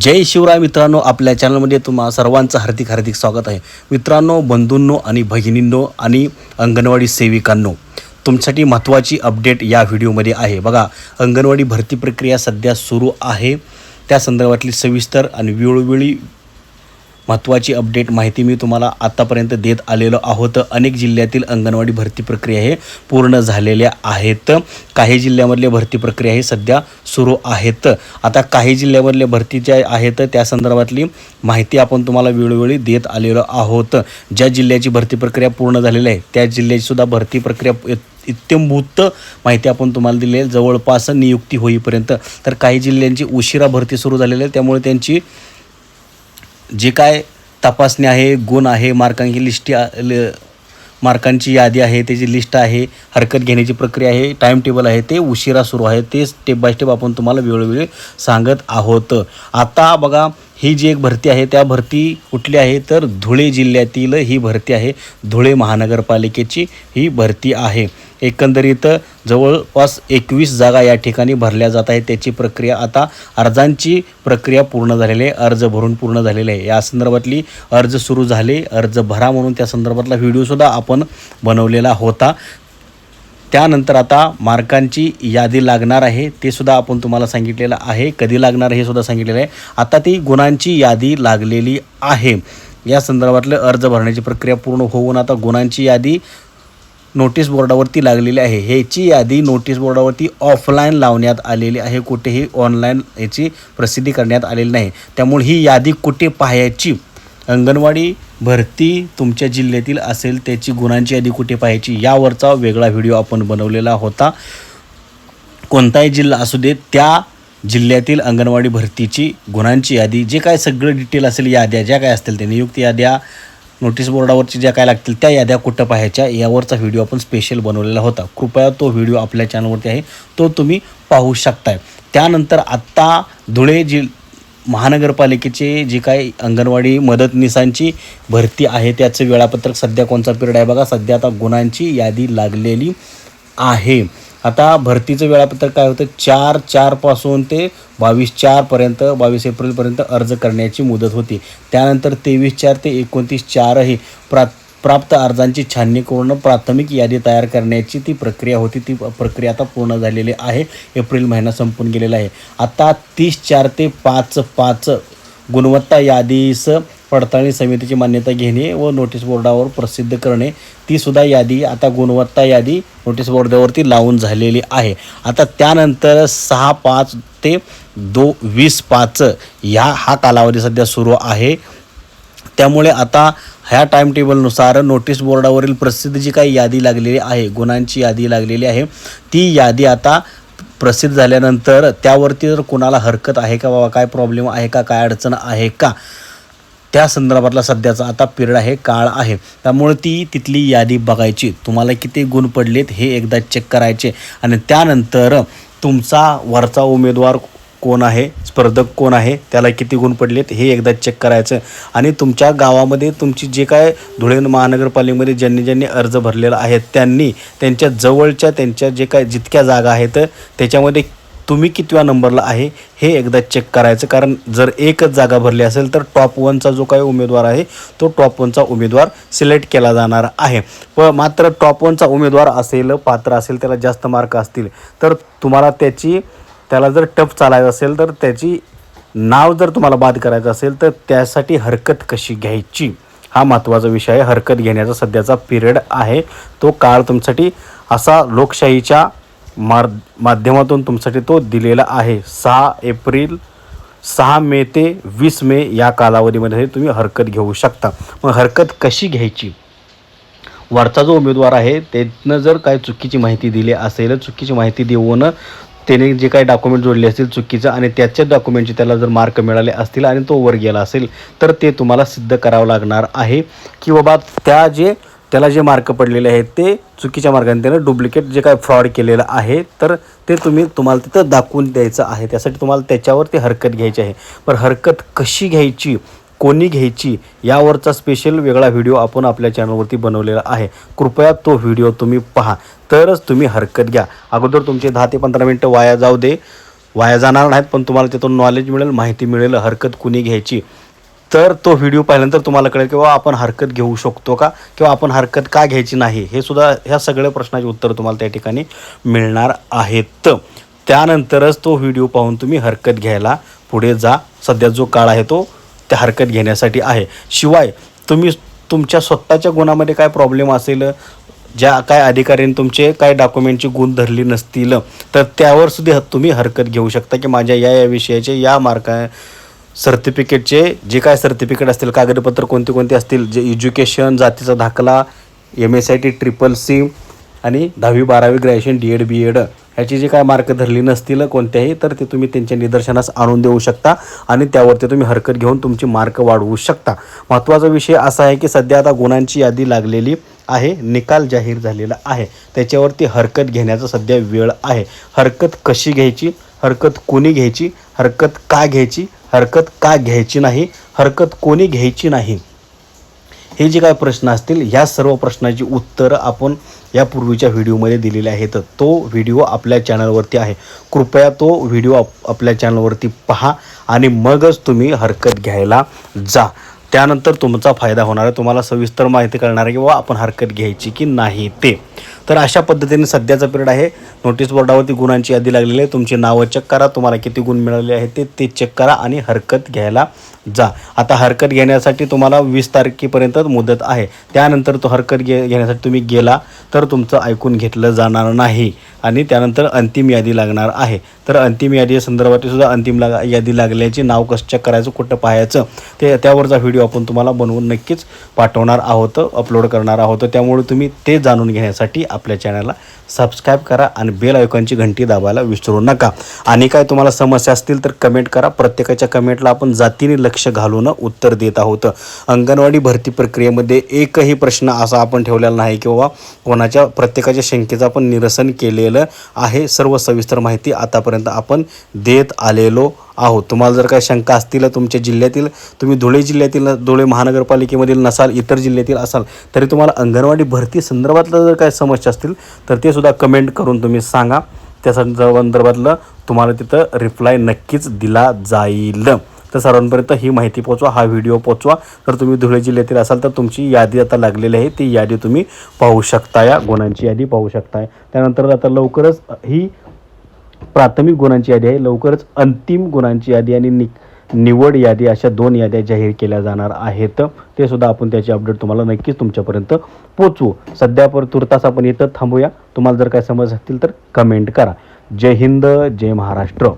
जय शिवराय मित्रांनो आपल्या चॅनलमध्ये तुम्हा सर्वांचं हार्दिक हार्दिक स्वागत आहे. मित्रांनो बंधूंनो आणि भगिनींनो आणि अंगणवाडी सेविकांनो तुमच्यासाठी महत्त्वाची अपडेट या व्हिडिओमध्ये आहे. बघा अंगणवाडी भरती प्रक्रिया सध्या सुरू आहे. त्या संदर्भातली सविस्तर आणि वेळोवेळी महत्त्वाची अपडेट माहिती मी तुम्हाला आत्तापर्यंत देत आलेलो आहोत. अनेक जिल्ह्यातील अंगणवाडी भरती प्रक्रिया हे पूर्ण झालेल्या आहेत. काही जिल्ह्यामधले भरती प्रक्रिया हे सध्या सुरू आहेत. आता काही जिल्ह्यामधले भरती ज्या आहेत त्या संदर्भातली माहिती आपण तुम्हाला वेळोवेळी देत आलेलो आहोत. ज्या जिल्ह्याची भरती प्रक्रिया पूर्ण झालेली आहे त्या जिल्ह्याचीसुद्धा भरती प्रक्रिया इत्यंभूत माहिती आपण तुम्हाला दिली आहे. जवळपास नियुक्ती होईपर्यंत. तर काही जिल्ह्यांची उशिरा भरती सुरू झालेली आहे त्यामुळे त्यांची जे काय तपासणी आहे गुण आहे मार्कांची लिस्ट मार्कांची यादी आहे त्याची लिस्ट आहे हरकत घेण्याची प्रक्रिया आहे टाईम टेबल आहे ते उशिरा सुरू आहे ते स्टेप बाय स्टेप आपण तुम्हाला वेळोवेळी सांगत आहोत. आता बघा ही जी एक भरती आहे त्या भरती कुठली आहे? तर धुळे जिल्ह्यातील ही भरती आहे धुळे महानगरपालिकेची ही भरती आहे. एकंदरीत जवळपास एकवीस जागा या ठिकाणी भरल्या जात आहेत. त्याची प्रक्रिया आता अर्जांची प्रक्रिया पूर्ण झालेली आहे. अर्ज भरून पूर्ण झालेले आहे. या संदर्भातली अर्ज सुरू झाले. अर्ज भरा म्हणून त्या संदर्भातला व्हिडिओसुद्धा आपण बनवलेला होता. त्यानंतर आता मार्कांची यादी लागणार आहे. ते सुद्धा आपण तुम्हाला सांगितलेलं आहे. कधी लागणार हे सुद्धा सांगितलेलं आहे. आता ती गुणांची यादी लागलेली आहे. या संदर्भातलं अर्ज भरण्याची प्रक्रिया पूर्ण होऊन आता गुणांची यादी नोटीस बोर्डावरती लागलेली आहे. ह्याची यादी नोटीस बोर्डावरती ऑफलाईन लावण्यात आलेली आहे. कुठेही ऑनलाईन याची प्रसिद्धी करण्यात आलेली नाही. त्यामुळे ही यादी कुठे पाहायची? अंगणवाडी भरती तुमच्या जिल्ह्यातील असेल त्याची गुणांची यादी कुठे पाहायची? यावरचा वेगळा व्हिडिओ आपण बनवलेला होता. कोणताही जिल्हा असू दे त्या जिल्ह्यातील अंगणवाडी भरतीची गुणांची यादी जे काय सगळं डिटेल असेल याद्या ज्या काय असतील ते. नियुक्ती याद्या नोटीस बोर्डावरची ज्या काय लागतील त्या याद्या कुठं पाहायच्या यावरचा व्हिडिओ आपण स्पेशल बनवलेला होता. कृपया तो व्हिडिओ आपल्या चॅनलवरती आहे तो तुम्ही पाहू शकताय. त्यानंतर आत्ता धुळे जि महानगरपालिकेचे जी काही अंगणवाडी मदतनीसांची भरती आहे त्याचं वेळापत्रक सध्या कोणचा पिरियड आहे बघा सध्या आता गुणांची यादी लागलेली आहे. आता भरतीचं वेळापत्रक काय होतं? चार चारपासून ते बावीस चारपर्यंत बावीस एप्रिलपर्यंत अर्ज करण्याची मुदत होती. त्यानंतर तेवीस चार ते एकोणतीस चारही प्रा प्राप्त अर्जांची छाननी करून प्राथमिक यादी तयार करण्याची ती प्रक्रिया होती. ती प्रक्रिया आता पूर्ण झालेली आहे. एप्रिल महिना संपून गेलेला आहे. आता तीस चार ते पाच पाच गुणवत्ता यादीस पडताळणी समितीची मान्यता घेणे व नोटीस बोर्डावर प्रसिद्ध करणे ती सुद्धा यादी आता गुणवत्ता यादी नोटीस बोर्डावरती लावून झालेली आहे. आता त्यानंतर सहा पाच ते दो वीस पाच ह्या हा कालावधी सध्या सुरू आहे. त्यामुळे आता ह्या टाईम टेबलनुसार नोटीस बोर्डावरील प्रसिद्ध जी काही यादी लागलेली आहे गुणांची यादी लागलेली आहे ती यादी आता प्रसिद्ध झाल्यानंतर त्यावरती जर कोणाला हरकत आहे का बाबा काय प्रॉब्लेम आहे का काय अडचण आहे का त्या संदर्भातला सध्याचा आता पिरियड आहे काळ आहे. त्यामुळे ती तिथली यादी बघायची. तुम्हाला किती गुण पडलेत हे एकदा चेक करायचे. आणि त्यानंतर तुमचा वरचा उमेदवार कोण आहे स्पर्धक कोण आहे त्याला किती गुण पडलेत हे एकदा चेक करायचं. आणि तुमच्या गावामध्ये तुमची जे काय धुळे महानगरपालिकेमध्ये ज्यांनी ज्यांनी अर्ज भरलेला आहे त्यांनी त्यांच्या जवळच्या त्यांच्या जे काय जितक्या जागा आहेत त्याच्यामध्ये तुम्ही कितव्या नंबरला आहे हे एकदा चेक करायचं. कारण जर एकच जागा भरली असेल तर टॉप वनचा जो काही उमेदवार आहे तो टॉप वनचा उमेदवार सिलेक्ट केला जाणार आहे. व मात्र टॉप वनचा उमेदवार असेल पात्र असेल त्याला जास्त मार्क असतील तर तुम्हाला त्याची त्याला जर टफ चालायचं असेल तर त्याची नाव जर तुम्हाला बाद करायचं असेल तर त्यासाठी हरकत कशी घ्यायची? हा महत्त्वाचा विषय आहे. हरकत घेण्याचा सध्याचा पिरियड आहे. तो काळ तुमच्यासाठी असा लोकशाहीच्या मार माध्यमातून तुमच्यासाठी तो दिलेला आहे. सहा एप्रिल सहा मे ते वीस मे या कालावधीमध्ये तुम्ही हरकत घेऊ शकता. मग हरकत कशी घ्यायची? वरचा जो उमेदवार आहे त्यानं जर काय चुकीची माहिती दिली असेल चुकीची माहिती देऊन त्याने जे काही डॉक्युमेंट जोडले असतील चुकीचं आणि त्याच्याच डॉक्युमेंटचे त्याला जर मार्क मिळाले असतील आणि तो वर गेला असेल तर ते तुम्हाला सिद्ध करावं लागणार आहे की बाबा त्या जे त्याला जे मार्क पडलेले आहेत ते चुकीच्या मार्गाने त्यानं डुप्लिकेट जे काय फ्रॉड केलेलं आहे तर ते तुम्ही तुम्हाला तिथं दाखवून द्यायचं आहे. त्यासाठी तुम्हाला त्याच्यावरती हरकत घ्यायची आहे. पण हरकत कशी घ्यायची कोणी घ्यायची यावरचा स्पेशल वेगळा व्हिडिओ आपण आपल्या चॅनलवरती बनवलेला आहे. कृपया तो व्हिडिओ तुम्ही पहा. तरच तुम्ही हरकत घ्या. अगोदर तुमचे दहा ते पंधरा मिनटं वाया जाऊ दे. वाया जाणार नाहीत पण तुम्हाला त्यातून नॉलेज मिळेल माहिती मिळेल हरकत कुणी घ्यायची. तर तो व्हिडिओ पाहिल्यानंतर तुम्हाला कळेल किंवा आपण हरकत घेऊ शकतो का? किंवा आपण हरकत का घ्यायची नाही? हे सुद्धा ह्या सगळ्या प्रश्नाचे उत्तर तुम्हाला त्या ठिकाणी मिळणार आहेत. त्यानंतरच तो व्हिडिओ पाहून तुम्ही हरकत घ्यायला पुढे जा. सध्या जो काळ आहे तो त्या हरकत घेण्यासाठी आहे. शिवाय तुम्ही तुमच्या स्वतःच्या गुणामध्ये काय प्रॉब्लेम असेल ज्या काय अधिकाऱ्यांनी तुमचे काय डॉक्युमेंटची गुण धरली नसतील तर त्यावर सुद्धा तुम्ही हरकत घेऊ शकता की माझ्या या या विषयाचे या मार्का सर्टिफिकेटचे जे काय सर्टिफिकेट असतील कागदपत्र कोणते कोणते असतील जे एज्युकेशन जातीचा दाखला M S I T triple C आणि दहावी बारावी graduation D Ed B Ed ह्याची जी काय मार्क धरली नसतील कोणत्याही तर ते तुम्ही त्यांच्या निदर्शनास आणून देऊ शकता आणि त्यावरती तुम्ही हरकत घेऊन तुमची मार्क वाढवू शकता. महत्त्वाचा विषय असा आहे की सध्या आता गुणांची यादी लागलेली आहे निकाल जाहीर झालेला आहे. त्याच्यावरती हरकत घेण्याचा सध्या वेळ आहे. हरकत कशी घ्यायची हरकत कोणी घ्यायची हरकत का घ्यायची हरकत का घ्यायची नाही हरकत कोणी घ्यायची नाही? हे जे काय प्रश्न असतील ह्या सर्व प्रश्नाची उत्तरं आपण यापूर्वीच्या व्हिडिओमध्ये दिलेले आहेत. तो व्हिडिओ आपल्या चॅनलवरती आहे. कृपया तो व्हिडिओ आप आपल्या चॅनलवरती पहा आणि मगच तुम्ही हरकत घ्यायला जा. त्यानंतर तुमचा फायदा होणार आहे. तुम्हाला सविस्तर माहिती कळणार आहे की बाबा आपण हरकत घ्यायची की नाही ते. तर अशा पद्धतीने सध्याचा पिरियड आहे. नोटीस बोर्डावरती गुणांची यादी लागलेली आहे. तुमची नावं चेक करा. तुम्हाला किती गुण मिळाले आहेत ते ते चेक करा आणि हरकत घ्यायला जा. आता हरकत घेण्यासाठी तुम्हाला वीस तारखेपर्यंत मुदत आहे. त्यानंतर तो हरकत घे घेण्यासाठी तुम्ही गेला तर तुमचं ऐकून घेतलं जाणार नाही. आणि त्यानंतर अंतिम यादी लागणार आहे. तर अंतिम यादी संदर्भातली सुद्धा अंतिम लाग यादी लागल्याचे नाव कसं चेक करायचं कुठं पाहायचं ते त्यावरचा व्हिडिओ आपण तुम्हाला बनवून नक्कीच पाठवणार आहोत अपलोड करणार आहोत. त्यामुळे तुम्ही ते जाणून घेण्यासाठी आपल्या चॅनलला सबस्क्राईब करा आणि बेल आयकॉनची घंटी दाबायला विसरू नका. आणि काय तुम्हाला समस्या असतील तर कमेंट करा. प्रत्येकाच्या कमेंटला आपण जातीने लक्ष घालून उत्तर देत आहोत. अंगणवाडी भरती प्रक्रियेमध्ये एकही प्रश्न असा आपण ठेवलेला नाही किंवा कोणाच्या प्रत्येकाच्या शंकेचं आपण निरसन केलेलं आहे. सर्व सविस्तर माहिती आतापर्यंत आपण देत आलेलो आहोत तुम्हाला जर काही शंका असतील तुमच्या जिल्ह्यातील तुम्ही धुळे जिल्ह्यातील धुळे महानगरपालिकेमधील नसाल इतर जिल्ह्यातील असाल तरी तुम्हाला अंगणवाडी भरती संदर्भातलं जर काही समस्या असतील तर ते सुद्धा कमेंट करून तुम्ही सांगा. त्या संदर्भातलं तुम्हाला तिथं रिप्लाय नक्कीच दिला जाईल. तर सर्वांपर्यंत ही माहिती पोचवा हा व्हिडिओ पोचवा तर तुम्ही धुळे जिल्ह्यातील असाल तर तुमची यादी आता लागलेली आहे. ती यादी तुम्ही पाहू शकता या गुणांची यादी पाहू शकताय त्यानंतर आता लवकरच ही प्राथमिक गुणांची यादी आहे. लवकरच अंतिम गुणांची यादी आणि नि निवड यादी अशा दोन याद्या जाहीर केल्या जाणार आहेत. ते सुद्धा आपण त्याची अपडेट तुम्हाला नक्कीच तुमच्यापर्यंत पोचवू सध्या पर तुर्तास आपण इथं थांबूया. तुम्हाला जर काय समज असतील तर कमेंट करा. जय हिंद जय महाराष्ट्र.